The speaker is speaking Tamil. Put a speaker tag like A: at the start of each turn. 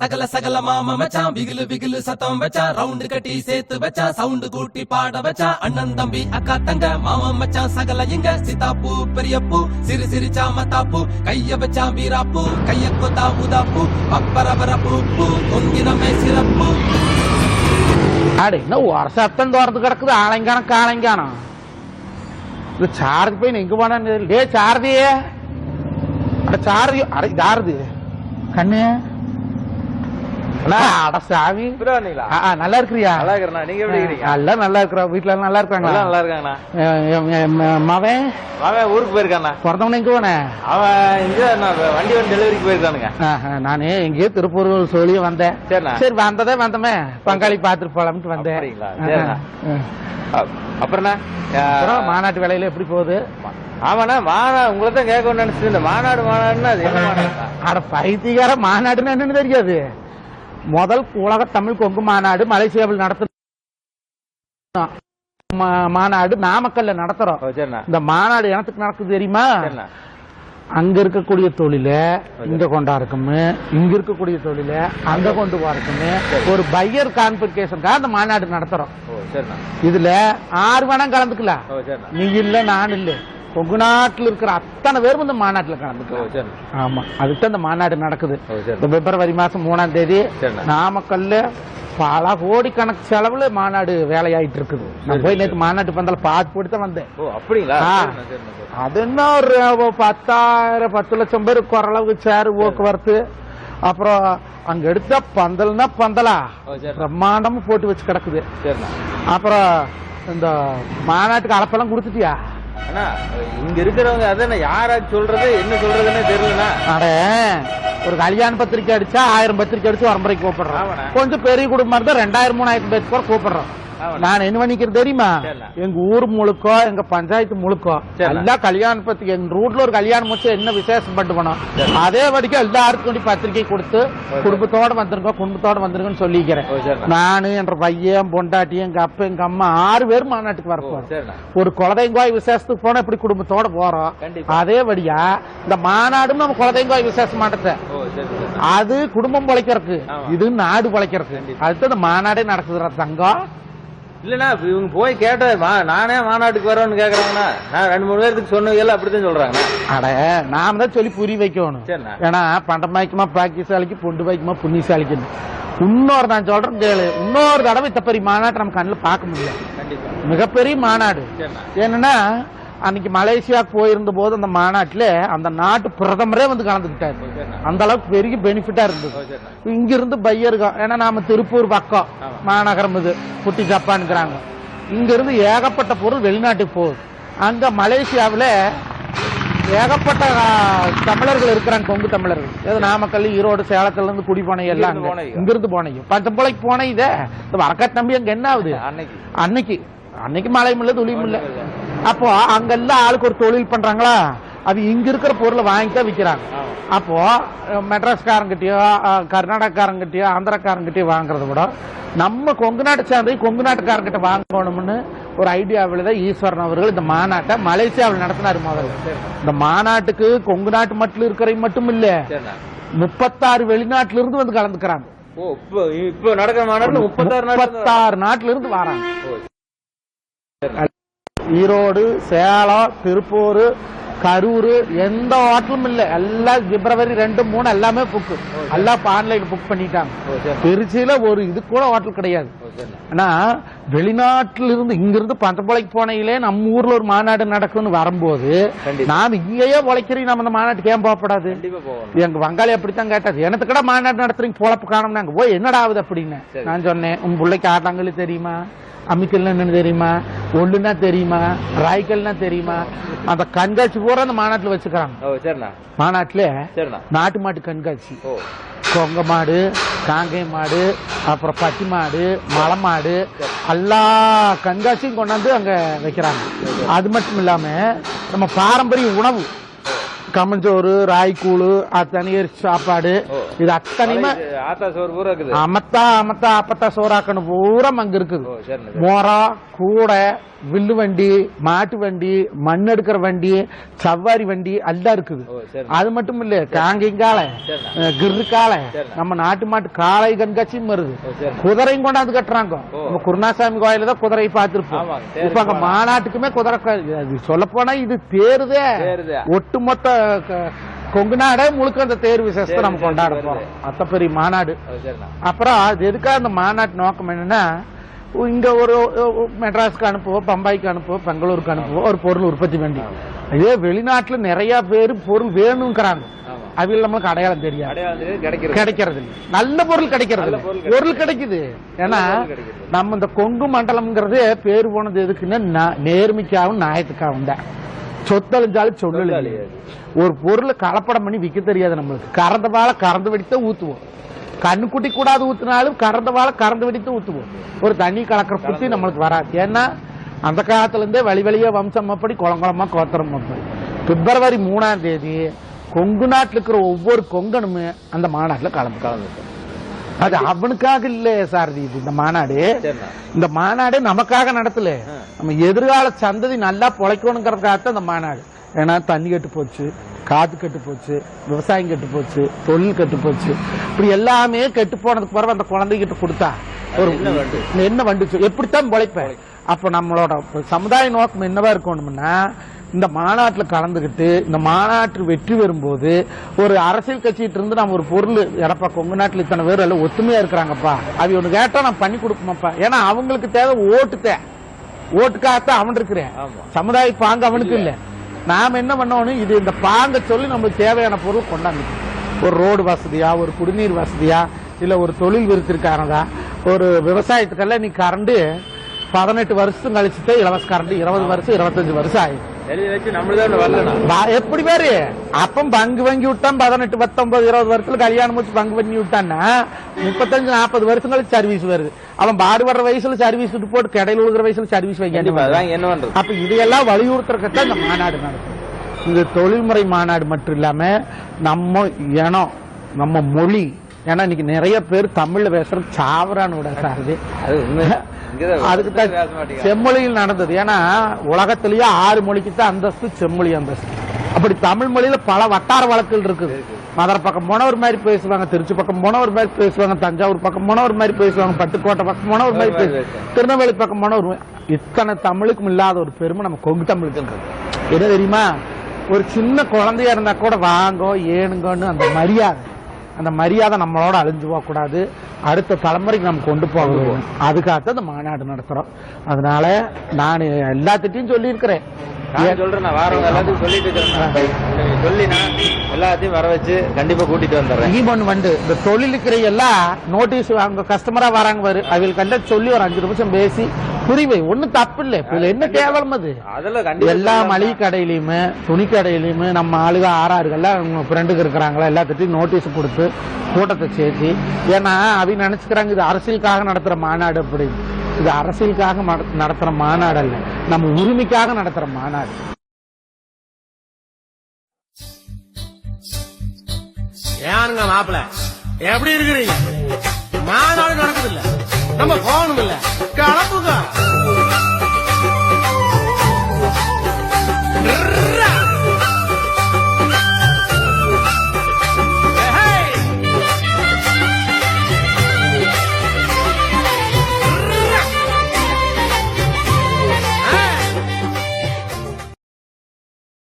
A: சகல சகல மாம மச்சான். பிகிலு பிகிலு சத்தம் வச்சா ரவுண்டு கட்டி சேர்த்து வச்சா சவுண்டு கூட்டி பாட வச்சா அண்ணன் தம்பி அக்கா தங்க மாமா மச்சான் சகல இங்க. சித்தாப்பு பெரியப்பூ சிறு சிரிச்சா மத்தாப்பு கைய வச்சா வீராப்பு கைய கொத்தா உதாப்பு பப்பரபரப்பு பூ பூ கொங்கினமே சிறப்பு
B: ஆடு என்ன ஒரு சத்தம் தோறது கிடக்குது? ஆளைங்கானம் காளைங்கானம் இது சாரதி போய் எங்க போனான்னு தெரியல. டேய் சாரதி அட சாரதி அட யாருது கண்ணு அண்ணா, அட சாமி நல்லா இருக்கிறியா
C: நல்லா இருக்கிறேண்ணா. நீங்க எப்படி?
B: எல்லாம் நல்லா இருக்கிறோம் வீட்டுல எல்லாம் நல்லா இருக்காங்களா
C: நல்லா இருக்காங்கண்ணா.
B: மவன்
C: அவன் ஊருக்கு போயிருக்காண்ணா.
B: பிறந்தவன எங்க போன
C: அவன் இங்க வண்டி வந்து டெலிவரிக்கு போயிருக்கானுங்க.
B: நானு எங்கேயோ திருப்பூர் சொல்லி வந்தேன். சரி வந்ததே வந்தமே பங்காளி பாத்துட்டு போலாம்னு வந்தேன் அப்புறம் மாநாட்டு வேலையில எப்படி போகுது
C: ஆமாண்ணா, மாநா- உங்களை தான் கேட்கணும்னு இருந்தேன். மாநாடு மாநாடுன்னா அது?
B: அட பைத்தியக்கார மாநாடுன்னு என்னன்னு தெரியாது முதல் உலக தமிழ் கொங்கு மாநாடு மலேசியாவில் நடத்து மாநாடு நாமக்கல்ல நடத்துறோம். இந்த மாநாடு எனத்துக்கு நடக்குது தெரியுமா. அங்க இருக்கக்கூடிய தொழில இங்க கொண்டா இருக்குமே இங்க இருக்கக்கூடிய தொழில அங்க கொண்டு போறதுக்குமே ஒரு பையர் கான்பிகேஷனுக்காக அந்த மாநாடு நடத்துறோம். இதுல ஆறு வேணாம் கலந்துக்கலாம். நீ இல்ல நான் இல்ல நாட்டுல இருக்கிற அத்தனை பேரும் இந்த மாநாட்டுல
C: சரிண்ணா.
B: ஆமா. அதுக்கு தான் இந்த மாநாடு நடக்குது. இந்த பிப்ரவரி மாசம் மூணாம் தேதி. நாமக்கல்ல பல கோடிக்கணக்கு செலவுல மாநாடு வேலையாயிட்டு இருக்குது நான் போய் நேற்று மாநாட்டு பந்தல பார்த்து போட்டு தான் வந்தேன்.
C: அப்படிங்களா?
B: அது என்ன ஒரு பத்தாயிரம் பத்து லட்சம் பேர் ஓரளவுக்கு சேர் போக்குவரத்து. அப்புறம் அங்க எடுத்த பந்தல்னா பந்தலா. பிரம்மாண்டமும் போட்டு வச்சு கிடக்குது. அப்புறம் இந்த மாநாட்டுக்கு அழைப்பெல்லாம் கொடுத்துட்டியா?
C: அண்ணா, இங்க இருக்கிறவங்க அதானே யாராச்சும் சொல்றது என்ன சொல்றதுன்னே தெரியலண்ணா
B: அட ஒரு கல்யாண பத்திரிக்கை அடிச்சா ஆயிரம் பத்திரிக்கை அடிச்சு வரம்பரைக்கு கூப்பிடுறோம்
C: ஆமாண்ணே.
B: கொஞ்சம் பெரிய குடும்பம் இருந்தா ரெண்டாயிரம் மூணாயிரம் பேருக்கு கூட கூப்பிடுறோம்
C: ஆமாண்ணே.
B: நான் என்ன பண்ணிக்கிறேன் தெரியுமா. எங்க ஊர் முழுக்கோ எங்க பஞ்சாயத்து முழுக்கோ. எல்லா கல்யாண பத்திரிக்கை எங்க ரூட்ல ஒரு கல்யாணம் வச்சு என்ன விசேஷம் பண்ணணும். அதே வரைக்கும் எல்லாருக்கும் வேண்டி பத்திரிக்கை கொடுத்து குடும்பத்தோட வந்துருங்க குடும்பத்தோட வந்துருங்கன்னு சொல்லிக்கிறேன். நானு என்ற பையன் பொண்டாட்டி எங்க அப்பா எங்க அம்மா ஆறு பேர் மாநாட்டுக்கு வர போறோம். ஒரு குலதெய்வாய் விசேஷத்துக்கு போனா இப்படி குடும்பத்தோட போறோம். அதே வழியா இந்த மாநாடும் நம்ம குலதெய்வாய் விசேஷம் மாட்டத்தை. அது குடும்பம் பிழைக்கிறதுக்கு. இது நாடு பிழைக்கிறதுக்கு. அடுத்து மாநாடே நடக்குதுடா தங்கம்
C: இல்லண்ணா இவங்க போய் கேட்ட மா- நானே மாநாட்டுக்கு வரோன்னு கேக்குறாங்கண்ணா. நான் ரெண்டு மூணு பேருக்கு சொன்னது அப்படித்தான் சொல்றாங்கண்ணா.
B: அட நாம தான் சொல்லி புரிய வைக்கணும். ஏன்னா பண்டம் வாய்க்குமா பாக்கியசாலிக்கு பொண்டு வாய்க்குமா புண்ணியசாலிக்கு இன்னொரு நான் சொல்றேன் கேளு. இன்னொரு தடவை இத்த பெரிய மாநாட்டை நம்ம கண்ணில் பார்க்க முடியல. மிகப்பெரிய மாநாடு. என்னன்னா அன்னைக்கு மலேசியாவுக்கு போயிருந்த போது அந்த மாநாட்டுல அந்த நாட்டு பிரதமரே வந்து கலந்துக்கிட்டாரு. அந்த அளவுக்கு பெரிய பெனிஃபிட்டா இருந்தது.
C: ஓ, சரிண்ணா.
B: இங்க இருந்து பையருக்கோம் ஏன்னா நாம திருப்பூர் பக்கம். மாநகரம் இது குட்டி ஜப்பான்ங்கிறாங்க. இங்க இருந்து ஏகப்பட்ட பொருள் வெளிநாட்டுக்கு போகுது. அங்க மலேசியாவுல ஏகப்பட்ட தமிழர்கள் இருக்கிறாங்க கொங்கு தமிழர்கள். ஏதோ நாமக்கல் ஈரோடு சேலத்துல இருந்து குடி போனை எல்லாம்
C: இங்கிருந்து
B: போனீங்க. பஞ்சம்பளைக்கு போன இதே இந்த வரக்கா தம்பி அங்க என்ன ஆகுது?
C: அன்னைக்கு.
B: அன்னைக்கு. அன்னைக்கு மழையும் இல்ல துளியும் இல்ல அப்போ அங்கெல்லாம் ஆளுக்கு ஒரு தொழில் பண்றாங்களா? அது இங்க இருக்கிற பொருளை வாங்கி தான் விக்கிறாங்க.
C: ஆமா.
B: அப்போ மெட்ராஸ்காரங்கிட்டயோ கர்நாடகாரங்கிட்டயோ ஆந்திரக்காரங்கிட்டயோ வாங்குறத விட நம்ம கொங்கு நாட்டு சேர்ந்து கொங்கு நாட்டுக்காரங்கிட்ட வாங்கணும்னு ஒரு ஐடியாவில் தான் ஈஸ்வரன் அவர்கள் இந்த மாநாட்டை மலேசியாவில் நடத்தினாரு முதல்ல. இந்த மாநாட்டுக்கு கொங்கு நாட்டு மட்டும் இருக்கிற மட்டும் இல்ல முப்பத்தாறு வெளிநாட்டுல இருந்து வந்து கலந்துக்கிறாங்க.
C: இப்போ நடக்கிற மாநாட்டுல முப்பத்தாறு
B: நாட்டுல இருந்து வராங்க. ஈரோடு சேலம் திருப்பூர் கரூர் எந்த ஹோட்டலும் இல்ல. எல்லாம் பிப்ரவரி ரெண்டு மூணு எல்லாமே புக் எல்லாம் ஆன்லைன் புக் பண்ணிட்டாங்க. திருச்சியில ஒரு இது கூட ஹோட்டல் கிடையாது. ஆனா வெளிநாட்டுல இருந்து இங்க இருந்து பஞ்சப்பளைக்கு போனையிலே நம்ம ஊர்ல ஒரு மாநாடு நடக்கும்னு வரும்போது. நாம இங்கேயே உழைக்கிறீங்க நம்ம இந்த மாநாட்டுக்கு ஏன் போகப்படாது? எங்க வங்காளி அப்படித்தான் கேட்டாரு. எனக்கு கூட மாநாடு நடத்துறீங்க? பொழப்பு காணும் நாங்க போய் என்னடா ஆகுது? அப்படின்னு. நான் சொன்னேன் உன் பிள்ளைக்கு ஆட்டாங்கல்லு தெரியுமா? அம்மிக்கல்னா என்னன்னு தெரியுமா? ஒண்ணுன்னா தெரியுமா? ராய்க்கல்னா தெரியுமா? அந்த கண்காட்சி பூரா அந்த மாநாட்டுல வச்சுக்கிறாங்க. மாநாட்டுல நாட்டு மாட்டு கண்காட்சி. கொங்க மாடு காங்கை மாடு அப்புறம் பட்டி மாடு மலை மாடு எல்லா கண்காட்சியும் கொண்டாந்து அங்க வைக்கிறாங்க. அது மட்டும் இல்லாம நம்ம பாரம்பரிய உணவு. கம்மஞ்சோறு ராய்க்கூழு தனியரிசி சாப்பாடு. இது அத்தனையுமே
C: ஆத்தா சோறு பூரா இருக்குது.
B: அமத்தா அமத்தா அப்பத்தா சோறாக்கணும் பூரா அங்க இருக்குது. மோரம் கூடை வில்லு வண்டி மாட்டு வண்டி மண் எடுக்கிற வண்டி சவ்வாரி வண்டி எல்லாம் இருக்குது. அது மட்டும் இல்ல காங்கைங்காலை
C: சரிண்ணே
B: கிரு
C: சரிண்ணே.
B: நம்ம நாட்டு மாட்டு காளை கண்காட்சியும் வருது. குதிரையும் கொண்டாந்து கட்டுறாங்க. நம்ம குருணாசாமி கோயில தான் குதிரையை பார்த்திருப்போம். இப்ப அங்க. மாநாட்டுக்குமே குதிரை சொல்ல போனா இது தேருதே. ஒட்டுமொத்த கொங்கு நாடே முழுக்க அந்த தேர் விசேஷத்தை நம்ம கொண்டாட போறோம். அத்த பெரிய மாநாடு. அப்புறம் அது எதுக்காக அந்த மாநாட்டு நோக்கம் என்னன்னா இங்க ஒரு மெட்ராஸ்க்கு அனுப்புவோம் பம்பாய்க்கு அனுப்புவோம் பெங்களூருக்கு அனுப்புவோம் ஒரு பொருள் உற்பத்தி பண்ணி இதே வெளிநாட்டுல நிறைய பேர் பொருள் வேணுங்கிறாங்க. அவையில் நம்மளுக்கு அடையாளம் தெரியாது.
C: கிடைக்கிறது.
B: நல்ல பொருள் கிடைக்கிறது.
C: பொருள்
B: கிடைக்குது. ஏன்னா. நம்ம இந்த கொங்கு மண்டலம்ங்கிறது பேர் போனது எதுக்குன்னா நேர்மைக்காகவும் நியாயத்துக்காகவும் தான். சொத்தழிஞ்சாலும் சொல்லல
C: சொத்தழியாது.
B: ஒரு பொருளை கலப்படம் பண்ணி விற்க தெரியாது நம்மளுக்கு. கறந்த வாழை கறந்து வெடித்தான் ஊத்துவோம். கண்ணுக்குட்டி கூடாது ஊத்துனாலும் கறந்த வாழை கறந்து வெடித்து ஊத்துவோம். ஒரு தண்ணி கலக்கிற புத்தி நம்மளுக்கு வராது. ஏன்னா அந்த காலத்துல இருந்தே வழி வழியா வம்சம் அப்படி குளங்குளமா கோத்திரம் அப்படி. பிப்ரவரி மூணாம் தேதி கொங்கு நாட்டுல இருக்கிற ஒவ்வொரு கொங்கனுமே அந்த மாநாட்டுல கலந்து
C: கலந்து
B: அது அவனுக்காக இல்ல சாரதி. இது இந்த மாநாடு இந்த மாநாடு நமக்காக நடத்தல. நம்ம எதிர்கால சந்ததி நல்லா பொழைக்கணுங்கிறதுக்காக இந்த மாநாடு. ஏன்னா தண்ணி கெட்டு போச்சு காத்து கெட்டு போச்சு விவசாயம் கெட்டு போச்சு தொழில் கெட்டு போச்சு. இப்படி எல்லாமே கெட்டு போனதுக்கு பிறகு அந்த குழந்தைகிட்ட கொடுத்தா ஒரு
C: என்ன
B: வந்துச்சு எப்படித்தான் பொழைப்பேன் அப்ப நம்மளோட சமுதாய நோக்கம் என்னவா இருக்கணும்னா இந்த மாநாட்டுல கலந்துகிட்டு இந்த மாநாட்டு வெற்றி வரும்போது ஒரு அரசியல் கட்சிகிட்ட இருந்து நம்ம ஒரு பொருள் எடப்பா கொங்கு நாட்டுல இத்தனை பேர் எல்லாம் ஒத்துமையா இருக்கிறாங்கப்பா. அது ஒண்ணு கேட்டா நான் பண்ணி கொடுப்போம்ப்பா ஏன்னா அவங்களுக்கு தேவை ஓட்டு தே. ஓட்டுக்காகத்தான் அவன் இருக்கிறேன். சமுதாய பாங்கு அவனுக்கு இல்ல. நாம் என்ன பண்ணணும்? இது இந்த பாங்க சொல்லி நம்மளுக்கு தேவையான பொருள் கொண்டாந்து ஒரு ரோடு வசதியா ஒரு குடிநீர் வசதியா இல்ல ஒரு தொழில் விருத்திருக்காரதா ஒரு விவசாயத்துக்கெல்லாம் நீ கரண்டு பதினெட்டு வருஷம் கழிச்சுட்டு இலவச கரண்ட் இருபது வருஷம் இருபத்தஞ்சு வருஷம் ஆயிடுச்சு எப்படி பேரு? அப்பம் பங்கு வாங்கி விட்டான் பதினெட்டு பத்தொன்பது இருபது வருஷத்துல கல்யாணம் முடிச்சு பங்கு பண்ணி விட்டான்னா முப்பத்தஞ்சு நாற்பது வருஷம் கழிச்சு சர்வீஸ் வருது. அவன் பாடுபடுற வயசுல சர்வீஸ் விட்டு போட்டு கடையில் விழுகிற வயசுல சர்வீஸ்
C: கண்டிப்பா
B: வைக்க
C: அதான் என்ன பண்றது?
B: அப்ப இதையெல்லாம் வலியுறுத்துறதுக்கு இந்த மாநாடு நடக்கும். இது தொழில்முறை மாநாடு மட்டும் இல்லாம நம்ம இனம் நம்ம மொழி ஏன்னா இன்னைக்கு நிறைய பேர் தமிழ்ல பேசுறது சாவரான்னு விட சாருது.
C: அது
B: அதுக்கு தான். செம்மொழியில் நடந்தது. ஏன்னா உலகத்திலேயே ஆறு மொழிக்கு தான் அந்தஸ்து செம்மொழி அந்தஸ்து. அப்படி தமிழ் மொழியில பல வட்டார வழக்குகள் இருக்குது மதுரை பக்கம் போன ஒரு மாதிரி பேசுவாங்க திருச்சி பக்கம் போன ஒரு மாதிரி பேசுவாங்க தஞ்சாவூர் பக்கம் போன ஒரு மாதிரி பேசுவாங்க பட்டுக்கோட்டை பக்கம் போன ஒரு மாதிரி பேசுவாங்க திருநெல்வேலி பக்கம் போன ஒரு. இத்தனை தமிழுக்கும் இல்லாத ஒரு பெருமை நம்ம கொங்கு தமிழுக்கு இருக்கு. என்ன தெரியுமா? ஒரு சின்ன குழந்தையா இருந்தா கூட வாங்கோ ஏனுங்கன்னு அந்த மரியாதை. அந்த மரியாதை நம்மளோட அழிஞ்சு போக கூடாது. அடுத்த தலைமுறைக்கு நம்ம கொண்டு போகணும். அதுக்காகத்தான் இந்த மாநாடு நடத்துறோம். அதனால நான் எல்லாத்திட்டையும் சொல்லியிருக்கிறேன்.
C: சொல்றேன் நான் வாரவங்க எல்லாத்தையும் சொல்லிட்டு இருக்கிறேன் சொல்லினா எல்லாத்தையும் வர வச்சு கண்டிப்பா கூட்டிட்டு வந்துடுறேன்.
B: ஈமன் வண்டு. இந்த தொழிலுக்கிற எல்லாம் நோட்டீஸ் அவங்க கஸ்டமரா வராங்க பாரு. அவங்களுக்கு கண்ட சொல்லி ஒரு அஞ்சு நிமிஷம் பேசி. புரிவை ஒண்ணும் தப்பு இல்லை என்ன கேவலம் அது? எல்லா. மளிகை கடையிலயுமே துணி கடையிலயுமே நம்ம ஆளுக ஆறாறுகள்ல அவங்க ஃப்ரெண்டுக்கு இருக்கிறாங்களா? எல்லாத்திட்டையும் நோட்டீஸ் கொடுத்து கூட்டத்தை சேர்த்து. ஏன்னா அவங்க நினைச்சுக்கிறாங்க இது அரசியலுக்காக நடத்துற மாநாடு அப்படின்னு. இது அரசியலுக்காக மட- நடத்துற மாநாடு அல்ல நம்ம உரிமைக்காக நடத்துற மாநாடு.
D: ஏனுங்க மாப்பிள? எப்படி இருக்கிறீங்க? மாநாடு நடக்குது இல்ல நம்ம போகணும் இல்ல கிளம்புங்க.